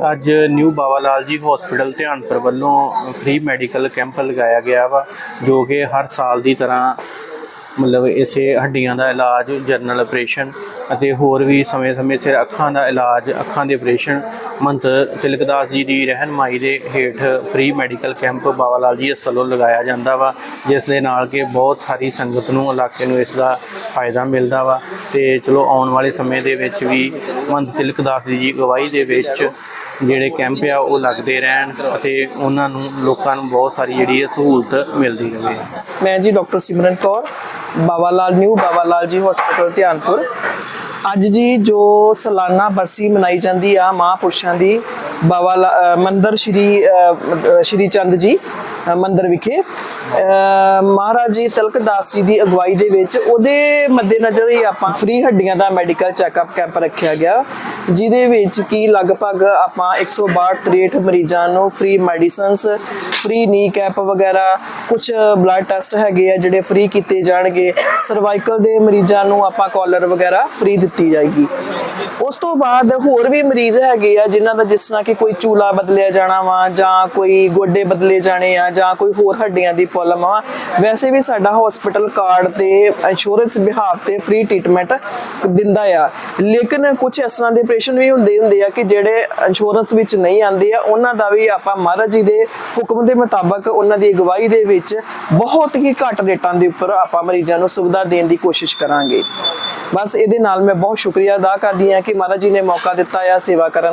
ਅੱਜ new Baba Lal ji hospital Dhianpur ਵੱਲੋਂ free medical camp ਲਗਾਇਆ ਗਿਆ ਵਾ, ਜੋ ਕਿ ਹਰ ਸਾਲ ਦੀ ਤਰ੍ਹਾਂ ਮਤਲਬ ਇੱਥੇ ਹੱਡੀਆਂ ਦਾ ਇਲਾਜ ਜਨਰਲ ਆਪਰੇਸ਼ਨ ਅਤੇ ਹੋਰ ਵੀ ਸਮੇਂ-ਸਮੇਂ ਸਿਰ ਅੱਖਾਂ ਦਾ ਇਲਾਜ, ਅੱਖਾਂ ਦੇ ਆਪਰੇਸ਼ਨ ਮੰਤ ਤਿਲਕਦਾਸ ਜੀ ਦੀ ਰਹਿਨਮਾਈ ਦੇ ਹੇਠ free medical camp Baba Lal ji ਹਸਪਤਾਲੋਂ ਲਗਾਇਆ ਜਾਂਦਾ ਵਾ, ਜਿਸ ਦੇ ਨਾਲ ਕਿ ਬਹੁਤ ਸਾਰੀ ਸੰਗਤ ਨੂੰ ਇਲਾਕੇ ਨੂੰ ਇਸ ਦਾ ਫਾਇਦਾ ਮਿਲਦਾ ਵਾ ਤੇ ਚਲੋ ਆਉਣ ਵਾਲੇ ਸਮੇਂ ਦੇ ਵਿੱਚ ਵੀ ਮੰਤ ਤਿਲਕਦਾਸ ਜੀ ਦੀ ਅਗਵਾਈ ਦੇ ਵਿੱਚ ਜਿਹੜੇ ਕੈਂਪ ਆ ਉਹ ਲੱਗਦੇ ਰਹਿਣ ਅਤੇ ਉਹਨਾਂ ਨੂੰ ਲੋਕਾਂ ਨੂੰ ਬਹੁਤ ਸਾਰੀ ਜਿਹੜੀ ਹੈ ਸਹੂਲਤ ਮਿਲਦੀ ਰਹੇ। ਮੈਂ ਜੀ doctor Simran Kaur Baba Lal new Baba Lal ji hospital Dhianpur. ਅੱਜ ਜੀ ਜੋ ਸਾਲਾਨਾ ਬਰਸੀ ਮਨਾਈ ਜਾਂਦੀ ਆ ਮਹਾਂਪੁਰਸ਼ਾਂ ਦੀ ਬਾਬਾ ਲਾ- ਅ, ਸ਼੍ਰੀ ਸ਼੍ਰੀ ਚੰਦ ਜੀ ਮੰਦਰ ਵਿਖੇ ਅ, ਮਹਾਰਾਜ ਜੀ ਤਿਲਕਦਾਸ ਜੀ ਦੀ ਅਗਵਾਈ ਦੇ ਵਿੱਚ ਉਹਦੇ ਮੱਦੇਨਜ਼ਰ ਹੀ ਆਪਾਂ ਫ੍ਰੀ ਹੱਡੀਆਂ ਦਾ ਮੈਡੀਕਲ ਚੈੱਕਅਪ ਕੈਂਪ ਰੱਖਿਆ ਗਿਆ। ਜਿਹਦੇ ਵਿੱਚ ਕੀ ਲਗਭਗ ਆਪਾਂ 162 63 ਮਰੀਜ਼ਾਂ ਨੂੰ ਫ੍ਰੀ ਮੈਡੀਸਨਸ ਫ੍ਰੀ ਨੀ ਕੈਪ ਵਗੈਰਾ ਕੁਝ ਬਲੱਡ ਟੈਸਟ ਹੈਗੇ ਆ ਜਿਹੜੇ ਫ੍ਰੀ ਕੀਤੇ ਜਾਣਗੇ। ਸਰਵਾਈਕਲ ਦੇ ਮਰੀਜ਼ਾਂ ਨੂੰ ਆਪਾਂ ਕਾਲਰ ਵਗੈਰਾ ਫ੍ਰੀ ਦਿੱਤੀ ਜਾਏਗੀ। ਉਸ ਤੋਂ ਬਾਅਦ ਹੋਰ ਵੀ ਮਰੀਜ਼ ਹੈਗੇ ਆ ਜਿਨ੍ਹਾਂ ਦਾ ਜਿਸ ਤਰ੍ਹਾਂ ਕਿ ਕੋਈ ਚੂਲਾ ਬਦਲਿਆ ਜਾਣਾ ਵਾ ਜਾਂ ਕੋਈ ਗੋਡੇ ਬਦਲੇ ਜਾਣੇ ਆ ਜਾਂ ਕੋਈ ਹੋਰ ਹੱਡੀਆਂ ਦੀ ਪ੍ਰੋਬਲਮ ਆ, ਵੈਸੇ ਵੀ ਸਾਡਾ ਹਸਪੀਟਲ ਕਾਰਡ ਤੇ ਇੰਸ਼ੋਰੈਂਸ ਬਿਹਾਫ ਤੇ ਫ੍ਰੀ ਟ੍ਰੀਟਮੈਂਟ ਦਿੰਦਾ ਆ। ਲੇਕਿਨ ਕੁਝ ਇਸ ਤਰ੍ਹਾਂ ਦੇ ਆਪਰੇਸ਼ਨ ਵੀ ਹੁੰਦੇ ਹੁੰਦੇ ਆ ਕਿ ਜਿਹੜੇ ਇੰਸ਼ੋਰੈਂਸ ਵਿੱਚ ਨਹੀਂ ਆਉਂਦੇ ਆ, ਉਹਨਾਂ ਦਾ ਵੀ ਆਪਾਂ ਮਹਾਰਾਜ ਜੀ ਦੇ ਹੁਕਮ ਦੇ ਮੁਤਾਬਕ ਉਹਨਾਂ ਦੀ ਅਗਵਾਈ ਦੇ ਵਿੱਚ ਬਹੁਤ ਹੀ ਘੱਟ ਰੇਟਾਂ ਦੇ ਉੱਪਰ ਆਪਾਂ ਮਰੀਜ਼ਾਂ ਨੂੰ ਸੁਵਿਧਾ ਦੇਣ ਦੀ ਕੋਸ਼ਿਸ਼ ਕਰਾਂਗੇ। ਬਸ ਇਹਦੇ ਨਾਲ ਮੈਂ ਬਹੁਤ ਸ਼ੁਕਰੀਆ ਅਦਾ ਕਰਦੀ ਹਾਂ ਕਿ ਮਹਾਰਾਜ ਜੀ ਨੇ ਮੌਕਾ ਦਿੱਤਾ ਆ ਸੇਵਾ ਕਰਨ